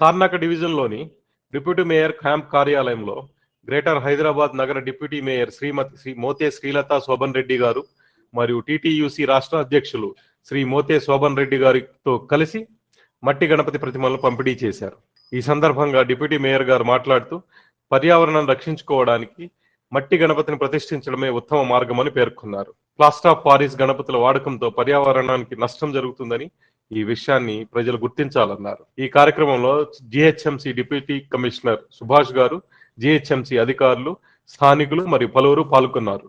audio డివిజన్లోని deputy mayor camp కార్యాలయంలో greater Hyderabad నగర డిప్యూటీ మేయర్ శ్రీమతి శ్రీ మోతే శ్రీలత శోభన్ రెడ్డి గారు మరియు టీటీయూసీ రాష్ట్ర అధ్యక్షులు శ్రీ మోతే శోభన్ రెడ్డి గారితో కలిసి మట్టి గణపతి ప్రతిమలను పంపిణీ చేశారు. ఈ సందర్భంగా డిప్యూటీ మేయర్ గారు మాట్లాడుతూ పర్యావరణం రక్షించుకోవడానికి మట్టి గణపతిని ప్రతిష్ఠించడమే ఉత్తమ మార్గమని పేర్కొన్నారు. ప్లాస్టర్ ఆఫ్ పారిస్ గణపతుల వాడకంతో పర్యావరణానికి నష్టం జరుగుతుందని ఈ విషయాన్ని ప్రజలు గుర్తించాలన్నారు. ఈ కార్యక్రమంలో జిహెచ్ఎంసి డిప్యూటీ కమిషనర్ సుభాష్ గారు జిహెచ్ఎంసి అధికారులు స్థానికులు మరియు పలువురు పాల్గొన్నారు.